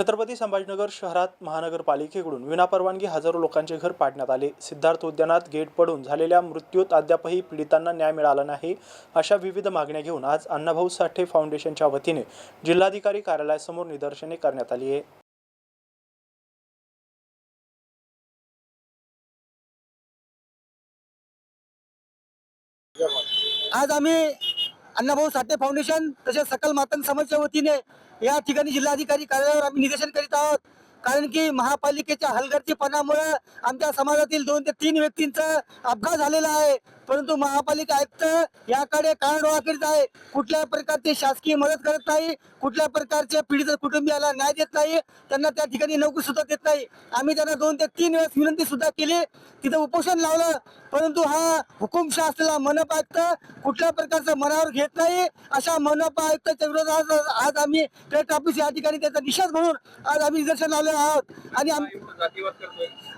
छत्रपती संभाजीनगर शहरात महानगरपालिकेकडून विनापरवानगी हजारो लोकांचे घर पाडण्यात आले. सिद्धार्थ उद्यानात गेट पडून झालेल्या मृत्यूत अद्यापही पीडितांना न्याय मिळाला नाही अशा विविध मागण्या घेऊन आज अण्णाभाऊ साठे फाउंडेशनच्या वतीने जिल्हाधिकारी कार्यालयासमोर निदर्शने करण्यात आली आहे. आज आम्ही अण्णाभाऊ साठे फाउंडेशन तसेच सकल मातंग समाजच्या वतीने या ठिकाणी जिल्हाधिकारी कार्यालयावर आम्ही निदर्शन करीत आहोत. कारण की महापालिकेच्या हलगर्जीपणामुळे आमच्या समाजातील दोन ते तीन व्यक्तींचा अपघात झालेला आहे. परंतु महापालिका आयुक्त याकडे कानडोळा करीत आहे. कुठल्या प्रकारची शासकीय मदत करत नाही. कुठल्या प्रकारच्या पीडित कुटुंबियाला न्याय देत नाही. त्यांना त्या ठिकाणी नोकरी सुद्धा देत नाही. आम्ही त्यांना दोन ते तीन वेळेस विनंती सुद्धा केली. तिथं उपोषण लावलं. परंतु हा हुकुमशाह असलेला मनपा आयुक्त कुठल्या प्रकारचं मनावर घेत नाही. अशा मनपा आयुक्ताच्या विरोधात आज- आम्ही कलेक्टर ऑफिस या ठिकाणी त्याचा निषेध म्हणून आज आम्ही निदर्शन लावलेलो आहोत. आणि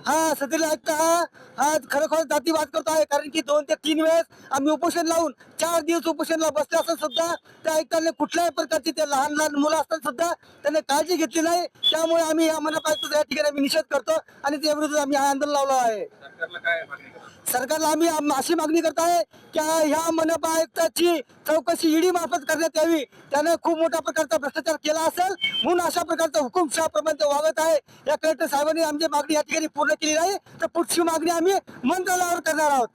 हा सदरील आयुक्त हा हा खरोखर जातीवाद करतो आहे कारण की दोन ते तीन वेळेस आम्ही उपोषण लावून चार दिवस उपोषणला बसले असून सुद्धा त्या आयुक्तांनी कुठल्याही प्रकारची ते लहान लहान मुलं असताना सुद्धा त्यांनी काळजी घेतली नाही. त्यामुळे आम्ही या मनपा आयुक्त या ठिकाणी आम्ही निषेध करतो आणि त्या विरुद्ध आम्ही हा आंदोलन लावलं आहे. सरकारला आम्ही आम- अशी मागणी करत आहे की ह्या मनपा आयुक्ताची चौकशी ईडी मार्फत करण्यात यावी. त्याने खूप मोठ्या प्रकारचा भ्रष्टाचार केला असेल म्हणून अशा प्रकारचा हुकुमशाहप्रमाणे ते वागत आहे. या कलेक्टर साहेबांनी आमची मागणी या ठिकाणी पूर्ण केली नाही. तर पुढची मागणी आम्ही मंत्रालयावर करणार आहोत.